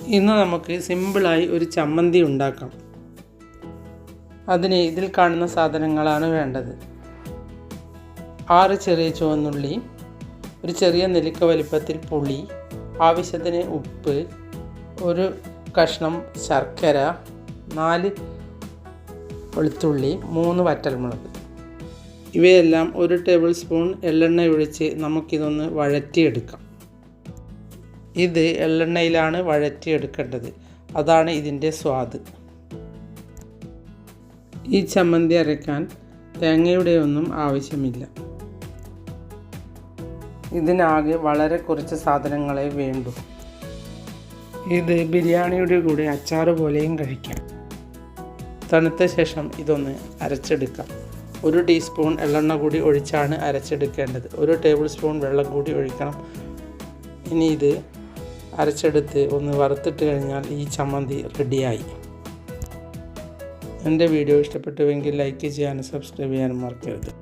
ഇന്ന് നമുക്ക് സിമ്പിളായി ഒരു ചമ്മന്തി ഉണ്ടാക്കാം. അതിന് ഇതിൽ കാണുന്ന സാധനങ്ങളാണ് വേണ്ടത്. ആറ് ചെറിയ ചുവന്നുള്ളി ഒരു ചെറിയ നെല്ലിക്ക വലിപ്പത്തിൽ പുളി ആവശ്യത്തിന് ഉപ്പ് ഒരു കഷ്ണം ശർക്കര നാല് വെളുത്തുള്ളി മൂന്ന് വറ്റൽമുളക്. ഇവയെല്ലാം ഒരു ടേബിൾ സ്പൂൺ എള്ളെണ്ണ ഒഴിച്ച് നമുക്കിതൊന്ന് വഴറ്റിയെടുക്കാം. ഇത് എള്ളെണ്ണയിലാണ് വഴറ്റിയെടുക്കേണ്ടത്. അതാണ് ഇതിന്റെ സ്വാദ്. ഈ ചമ്മന്തി അരയ്ക്കാൻ തേങ്ങയുടെ ഒന്നും ആവശ്യമില്ല. ഇതിനാകെ വളരെ കുറച്ച് സാധനങ്ങളെ വേണ്ടൂ. ഇത് ബിരിയാണിയുടെ കൂടെ അച്ചാറ് പോലെയും കഴിക്കാം. തണുത്ത ശേഷം ഇതൊന്ന് അരച്ചെടുക്കാം. ഒരു ടീസ്പൂൺ എള്ളെണ്ണ കൂടി ഒഴിച്ചാണ് അരച്ചെടുക്കേണ്ടത്. ഒരു ടേബിൾ സ്പൂൺ വെള്ളം കൂടി ഒഴിക്കണം. ഇനി ഇത് അരച്ചെടുത്ത് ഒന്ന് വറുത്തിട്ട് കഴിഞ്ഞാൽ ഈ ചമ്മന്തി റെഡിയായി എന്റെ വീഡിയോ ഇഷ്ടപ്പെട്ടുവെങ്കിൽ ലൈക്ക് ചെയ്യാനും സബ്സ്ക്രൈബ് ചെയ്യാനും മറക്കരുത്.